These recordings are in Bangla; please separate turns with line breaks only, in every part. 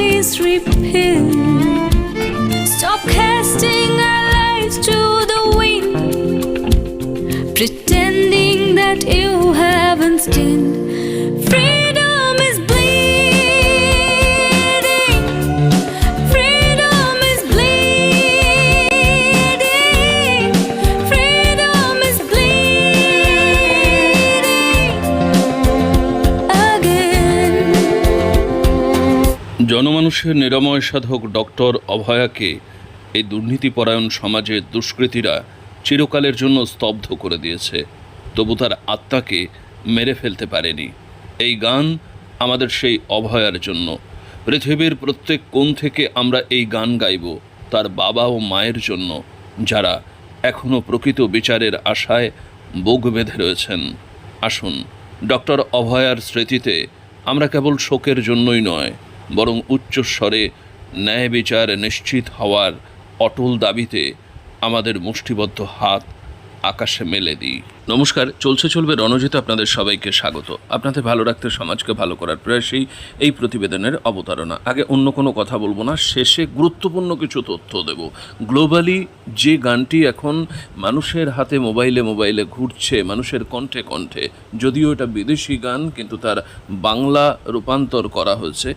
Please repeal. Stop casting our lives to the wind, pretending that you haven't sinned.
জনমানুষের নিরাময় সাধক ডক্টর অভয়াকে এই দুর্নীতিপরায়ণ সমাজের দুষ্কৃতীরা চিরকালের জন্য স্তব্ধ করে দিয়েছে। তবু তার আত্মাকে মেরে ফেলতে পারেনি। এই গান আমাদের সেই অভয়ার জন্য। পৃথিবীর প্রত্যেক কোণ থেকে আমরা এই গান গাইব তার বাবা ও মায়ের জন্য, যারা এখনও প্রকৃত বিচারের আশায় বুক বেঁধে রয়েছেন। আসুন, ডক্টর অভয়ার স্মৃতিতে আমরা কেবল শোকের জন্যই নয় বরং উচ্চস্বরে ন্যায় বিচার নিশ্চিত হওয়ার অটল দাবিতে আমাদের মুষ্টিবদ্ধ হাত আকাশে মেলে দিই। নমস্কার, চলছে চলবে রণজিতে আপনাদের সবাইকে স্বাগত। আপনাদের ভালো রাখতে সমাজকে ভালো করার প্রয়াসেই এই প্রতিবেদনের অবতারণা। আগে অন্য কোনো কথা বলব না, শেষে গুরুত্বপূর্ণ কিছু তথ্য দেব। গ্লোবালি যে গানটি এখন মানুষের হাতে মোবাইলে মোবাইলে ঘুরছে, মানুষের কণ্ঠে কণ্ঠে, যদিও এটা বিদেশি গান, কিন্তু তার বাংলা রূপান্তর করা হয়েছে।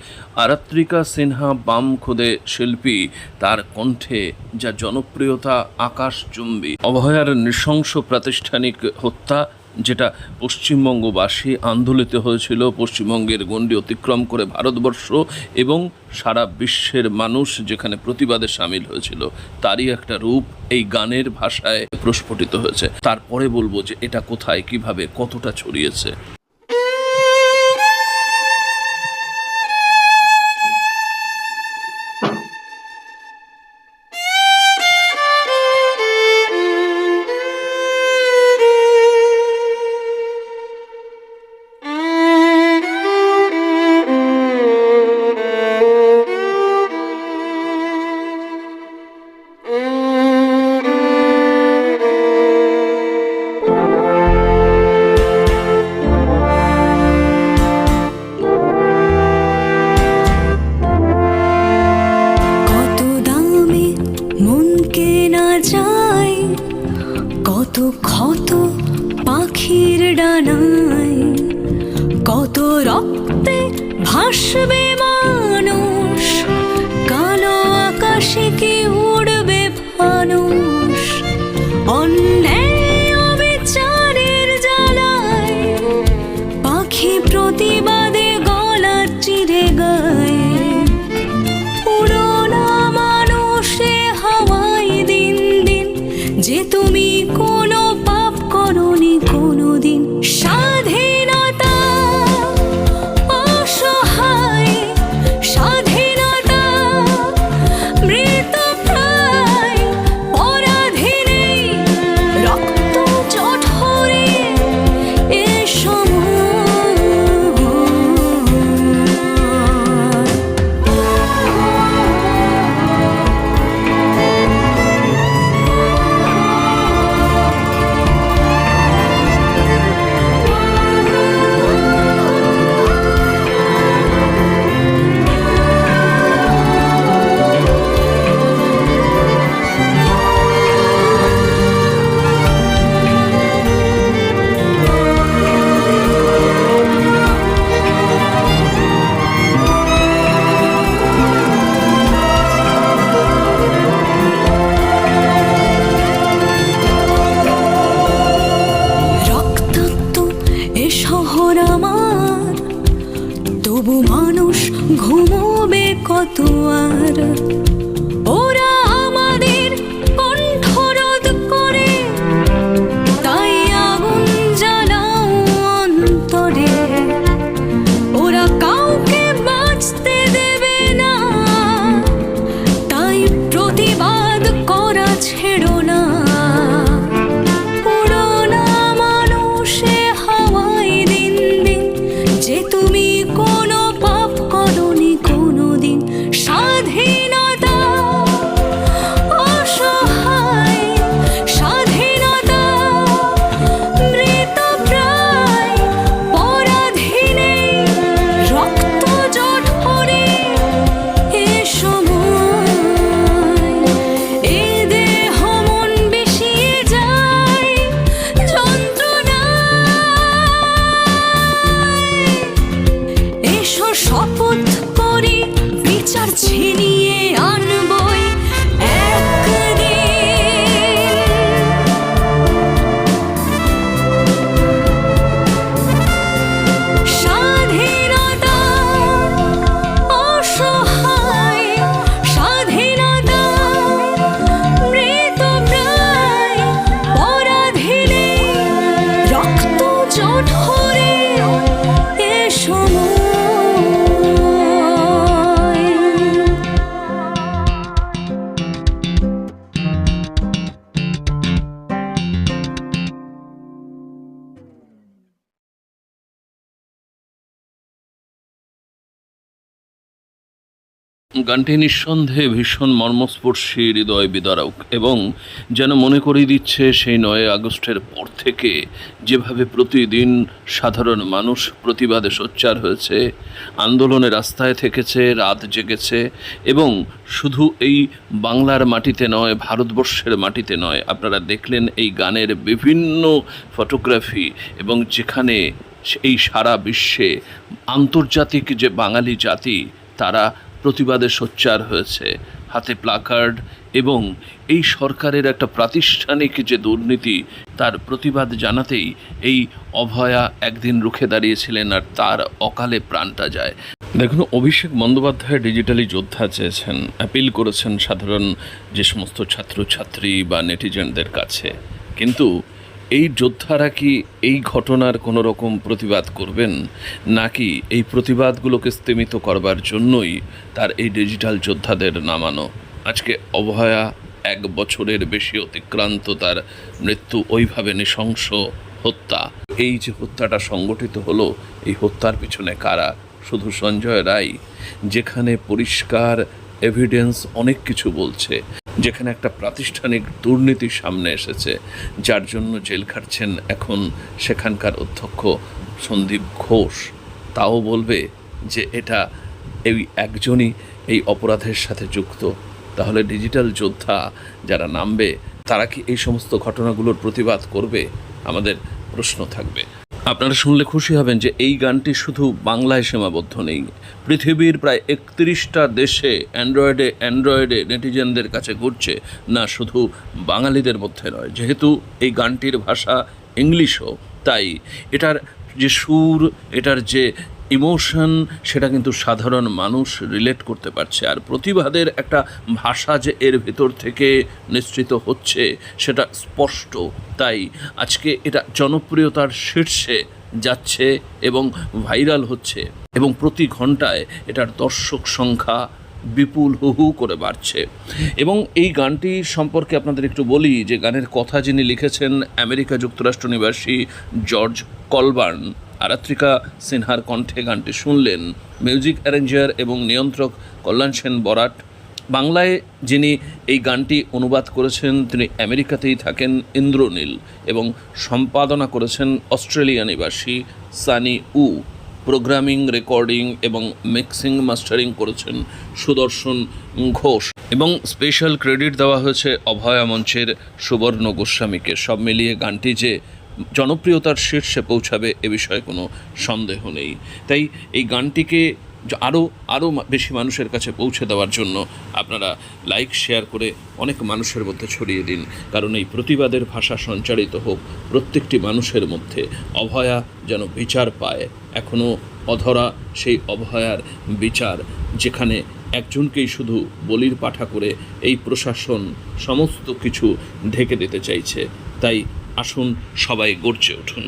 আরাত্রিকা সিনহা বাম খুদে শিল্পী, তার কণ্ঠে যা জনপ্রিয়তা আকাশচুম্বী। অভয়ার নৃশংস প্রাতিষ্ঠানিক হত্যা, যেটা পশ্চিমবঙ্গবাসী আন্দোলিত হয়েছিল, পশ্চিমবঙ্গের গণ্ডি অতিক্রম করে ভারতবর্ষ এবং সারা বিশ্বের মানুষ যেখানে প্রতিবাদে সামিল হয়েছিল, তারই একটা রূপ এই গানের ভাষায় প্রস্ফুটিত হয়েছে। তারপরে বলব যে এটা কোথায়, কীভাবে, কতটা ছড়িয়েছে।
কত ক্ষত পাখির ডানায়, কত রক্তে ভাসবে মানুষ, কালো আকাশে কি উড়বে ফানুষ অন্যায় অবিচারের জ্বালায় পাখি প্রতিবাদে তবু মানুষ ঘুমোবে কত আর? ওরা আমাদের কণ্ঠরোধ করে, তাই আগুন জ্বালাও অন্তরে। ওরা কাউকে বাঁচতে দেবে না, তাই প্রতিবাদ
গানটি নিঃসন্দেহে ভীষণ মর্মস্পর্শী, হৃদয় বিদারক এবং যেন মনে করিয়ে দিচ্ছে সেই নয় আগস্টের পর থেকে যেভাবে প্রতিদিন সাধারণ মানুষ প্রতিবাদে সোচ্চার হয়েছে, আন্দোলনে রাস্তায় থেকেছে, রাত জেগেছে এবং শুধু এই বাংলার মাটিতে নয়, ভারতবর্ষের মাটিতে নয়, আপনারা দেখলেন এই গানের বিভিন্ন ফটোগ্রাফি এবং যেখানে এই সারা বিশ্বে আন্তর্জাতিক যে বাঙালি জাতি, তারা প্রতিবাদে সোচ্চার হয়েছে। হাতে প্লাকার্ড এবং এই সরকারের একটা প্রাতিষ্ঠানিক যে দুর্নীতি, তার প্রতিবাদ জানাতেই এই অভয়া একদিন রুখে দাঁড়িয়েছিলেন আর তার অকালে প্রাণটা যায়। দেখুন, অভিষেক বন্দ্যোপাধ্যায় ডিজিটালি যোদ্ধা চেয়েছেন অ্যাপিল করেছেন সাধারণ যে সমস্ত ছাত্রছাত্রী বা নেটিজেনদের কাছে। কিন্তু এই যোদ্ধারা কি এই ঘটনার কোনো রকম প্রতিবাদ করবেন? নাকি এই প্রতিবাদগুলোকে স্তীমিত করবার জন্যই তার এই ডিজিটাল যোদ্ধাদের নামানো? আজকে অভয়া এক বছরের বেশি অতিক্রান্ত তার মৃত্যু, ওইভাবে নৃশংস হত্যা। এই যে হত্যাটা সংগঠিত হলো, এই হত্যার পিছনে কারা? শুধু সঞ্জয় রায়, যেখানে পরিষ্কার এভিডেন্স অনেক কিছু বলছে। যেখানে একটা প্রাতিষ্ঠানিক দুর্নীতি সামনে এসেছে, যার জন্য জেল খাটছেন এখন সেখানকার অধ্যক্ষ সন্দীপ ঘোষ। তাও বলবে যে এটা এই একজনই এই অপরাধের সাথে যুক্ত। তাহলে ডিজিটাল যোদ্ধা যারা নামবে, তারা কি এই সমস্ত ঘটনাগুলোর প্রতিবাদ করবে? আমাদের প্রশ্ন থাকবে। আপনারা শুনলে খুশি হবেন যে এই গানটি শুধু বাংলায় সীমাবদ্ধ নেই। পৃথিবীর প্রায় একত্রিশটা দেশে অ্যান্ড্রয়েডে অ্যান্ড্রয়েডে নেটিজেনদের কাছে ঘুরছে, না শুধু বাঙালিদের মধ্যে নয়। যেহেতু এই গানটির ভাষা ইংলিশও, তাই এটার যে সুর, এটার যে ইমোশন সেটা কিন্তু সাধারণ মানুষ রিলেট করতে পারছে। আর প্রতিবাদের একটা ভাষা যে এর ভেতর থেকে নিশ্চিত হচ্ছে, সেটা স্পষ্ট। তাই আজকে এটা জনপ্রিয়তার শীর্ষে যাচ্ছে এবং ভাইরাল হচ্ছে এবং প্রতি ঘন্টায় এটার দর্শক সংখ্যা বিপুল হু হু করে বাড়ছে। এবং এই গানটি সম্পর্কে আপনাদের একটু বলি, যে গানের কথা যিনি লিখেছেন, আমেরিকা যুক্তরাষ্ট্র নিবাসী জর্জ কলবার্ন। আরাত্রিকা সিনহার কণ্ঠে গানটি শুনলেন মিউজিক অ্যারেঞ্জার এবং নিয়ন্ত্রক কল্যাণ সেন বরাট। বাংলায় যিনি এই গানটি অনুবাদ করেছেন, তিনি আমেরিকাতেই থাকেন ইন্দ্রনীল এবং সম্পাদনা করেছেন অস্ট্রেলিয়া নিবাসী সানি উ। প্রোগ্রামিং, রেকর্ডিং এবং মিক্সিং, মাস্টারিং করেছেন সুদর্শন ঘোষ এবং স্পেশাল ক্রেডিট দেওয়া হয়েছে অভয়া মঞ্চের সুবর্ণ গোস্বামীকে। সব মিলিয়ে গানটি যে জনপ্রিয়তার শীর্ষে পৌঁছাবে এ বিষয়ে কোনো সন্দেহ নেই। তাই এই গানটিকে আরও আরও বেশি মানুষের কাছে পৌঁছে দেওয়ার জন্য আপনারা লাইক, শেয়ার করে অনেক মানুষের মধ্যে ছড়িয়ে দিন। কারণ এই প্রতিবাদের ভাষা সঞ্চারিত হোক, প্রত্যেকটি মানুষের মধ্যে অভয়া যেন বিচার পায়। এখনও অধরা সেই অভয়ার বিচার যেখানে একজনকেই শুধু বলির পাঠা করে এই প্রশাসন সমস্ত কিছু ঢেকে দিতে চাইছে। তাই আসুন সবাই গর্জে উঠুন।